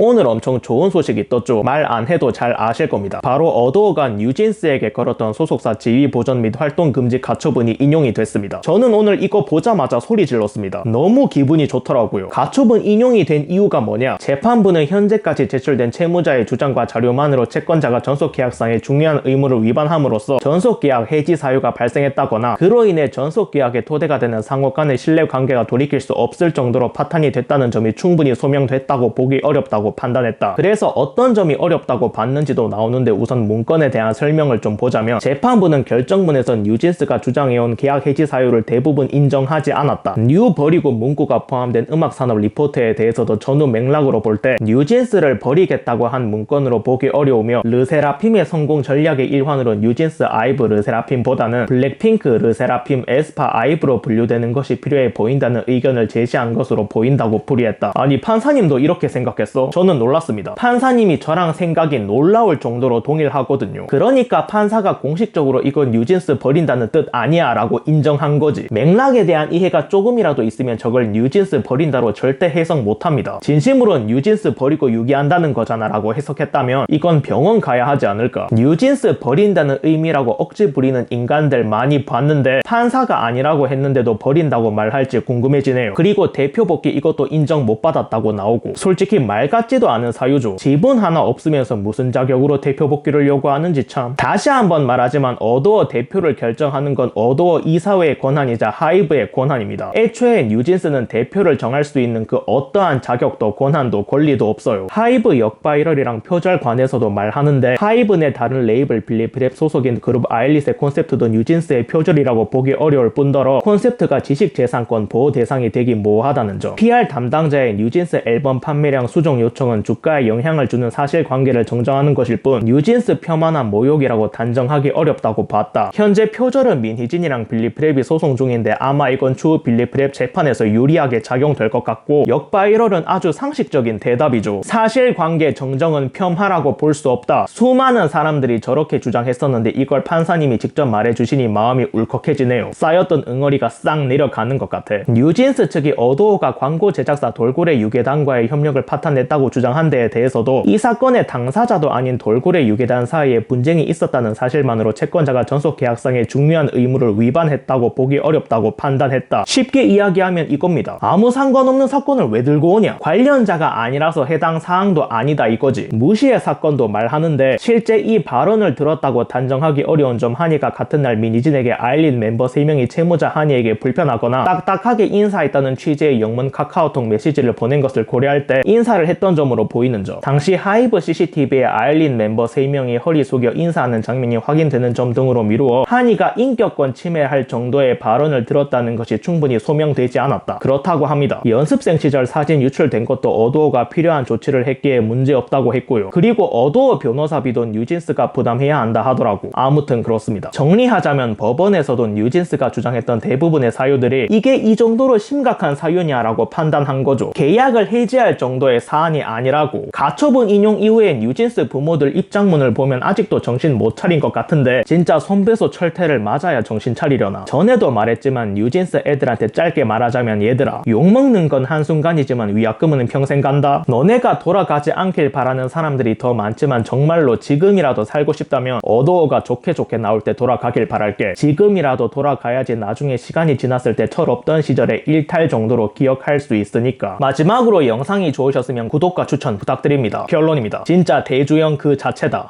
오늘 엄청 좋은 소식이 떴죠. 말 안 해도 잘 아실 겁니다. 바로 어도어가 뉴진스에게 걸었던 소속사 지위 보전 및 활동 금지 가처분이 인용이 됐습니다. 저는 오늘 이거 보자마자 소리 질렀습니다. 너무 기분이 좋더라고요. 가처분 인용이 된 이유가 뭐냐? 재판부는 현재까지 제출된 채무자의 주장과 자료만으로 채권자가 전속계약상의 중요한 의무를 위반함으로써 전속계약 해지 사유가 발생했다거나 그로 인해 전속계약의 토대가 되는 상호 간의 신뢰관계가 돌이킬 수 없을 정도로 파탄이 됐다는 점이 충분히 소명됐다고 보기 어렵다고 판단했다. 그래서 어떤 점이 어렵다고 봤는지도 나오는데 우선 문건에 대한 설명을 좀 보자면 재판부는 결정문에서 뉴진스가 주장해온 계약 해지 사유를 대부분 인정하지 않았다. 뉴 버리고 문구가 포함된 음악산업 리포트에 대해서도 전후 맥락으로 볼 때 뉴진스를 버리겠다고 한 문건으로 보기 어려우며 르세라핌의 성공 전략의 일환으로 뉴진스 아이브 르세라핌보다는 블랙핑크 르세라핌 에스파 아이브로 분류되는 것이 필요해 보인다는 의견을 제시한 것으로 보인다고 풀이했다. 아니 판사님도 이렇게 생각했어? 저는 놀랐습니다. 판사님이 저랑 생각이 놀라울 정도로 동일하거든요. 그러니까 판사가 공식적으로 이건 뉴진스 버린다는 뜻 아니야 라고 인정한 거지. 맥락에 대한 이해가 조금이라도 있으면 저걸 뉴진스 버린다로 절대 해석 못합니다. 진심으로 뉴진스 버리고 유기한다는 거잖아 라고 해석했다면 이건 병원 가야 하지 않을까. 뉴진스 버린다는 의미라고 억지 부리는 인간들 많이 봤는데 판사가 아니라고 했는데도 버린다고 말할지 궁금해지네요. 그리고 대표 복귀 이것도 인정 못 받았다고 나오고 솔직히 말 같지 도 않은 사유죠. 지분 하나 없으면서 무슨 자격으로 대표 복귀를 요구하는지 참. 다시 한번 말하지만 어도어 대표를 결정하는 건 어도어 이사회의 권한이자 하이브의 권한입니다. 애초에 뉴진스는 대표를 정할 수 있는 그 어떠한 자격도 권한도 권리도 없어요. 하이브 역바이럴이랑 표절관에서도 말하는데 하이브 내 다른 레이블 빌리프랩 소속인 그룹 아일릿의 콘셉트도 뉴진스의 표절이라고 보기 어려울 뿐더러 콘셉트가 지식재산권 보호 대상이 되기 모호하다는 점. PR 담당자의 뉴진스 앨범 판매량 수정 요청 은 주가에 영향을 주는 사실관계를 정정하는 것일 뿐 뉴진스 폄하나 모욕이라고 단정하기 어렵다고 봤다. 현재 표절은 민희진이랑 빌리 프랩이 소송 중인데 아마 이건 추후 빌리 프랩 재판에서 유리하게 작용될 것 같고 역바이럴은 아주 상식적인 대답이죠. 사실관계 정정은 폄하라고 볼 수 없다. 수많은 사람들이 저렇게 주장했었는데 이걸 판사님이 직접 말해주시니 마음이 울컥해지네요. 쌓였던 응어리가 싹 내려가는 것 같아. 뉴진스 측이 어도어가 광고 제작사 돌고래 유괴단과의 협력을 파탄냈다고 주장한 데에 대해서도 이 사건의 당사자도 아닌 돌고래 유괴단 사이에 분쟁이 있었다는 사실만으로 채권자가 전속 계약상의 중요한 의무를 위반했다고 보기 어렵다고 판단했다. 쉽게 이야기하면 이겁니다. 아무 상관없는 사건을 왜 들고 오냐? 관련자가 아니라서 해당 사항도 아니다 이거지. 무시의 사건도 말하는데 실제 이 발언을 들었다고 단정하기 어려운 점 한이가 같은 날 민희진에게 아일린 멤버 3명이 채무자 한이에게 불편하거나 딱딱하게 인사했다는 취지의 영문 카카오톡 메시지를 보낸 것을 고려할 때 인사를 했던 점으로 보이는 점. 당시 하이브 CCTV에 아일린 멤버 3명이 허리 숙여 인사하는 장면이 확인되는 점 등으로 미루어 한이가 인격권 침해할 정도의 발언을 들었다는 것이 충분히 소명되지 않았다. 그렇다고 합니다. 연습생 시절 사진 유출된 것도 어도어가 필요한 조치를 했기에 문제없다고 했고요. 그리고 어도어 변호사비도 뉴진스가 부담해야 한다 하더라고. 아무튼 그렇습니다. 정리하자면 법원에서도 뉴진스가 주장했던 대부분의 사유들이 이게 이 정도로 심각한 사유냐라고 판단한 거죠. 계약을 해지할 정도의 사안이 아니라고. 가처분 인용 이후에 뉴진스 부모들 입장문을 보면 아직도 정신 못 차린 것 같은데 진짜 손배소 철퇴를 맞아야 정신 차리려나. 전에도 말했지만 뉴진스 애들한테 짧게 말하자면 얘들아 욕먹는 건 한순간이지만 위약금은 평생 간다. 너네가 돌아가지 않길 바라는 사람들이 더 많지만 정말로 지금이라도 살고 싶다면 어도어가 좋게 좋게 나올 때 돌아가길 바랄게. 지금이라도 돌아가야지 나중에 시간이 지났을 때 철없던 시절의 일탈 정도로 기억할 수 있으니까. 마지막으로 영상이 좋으셨으면 구독과 추천 부탁드립니다. 결론입니다. 진짜 대주형 그 자체다.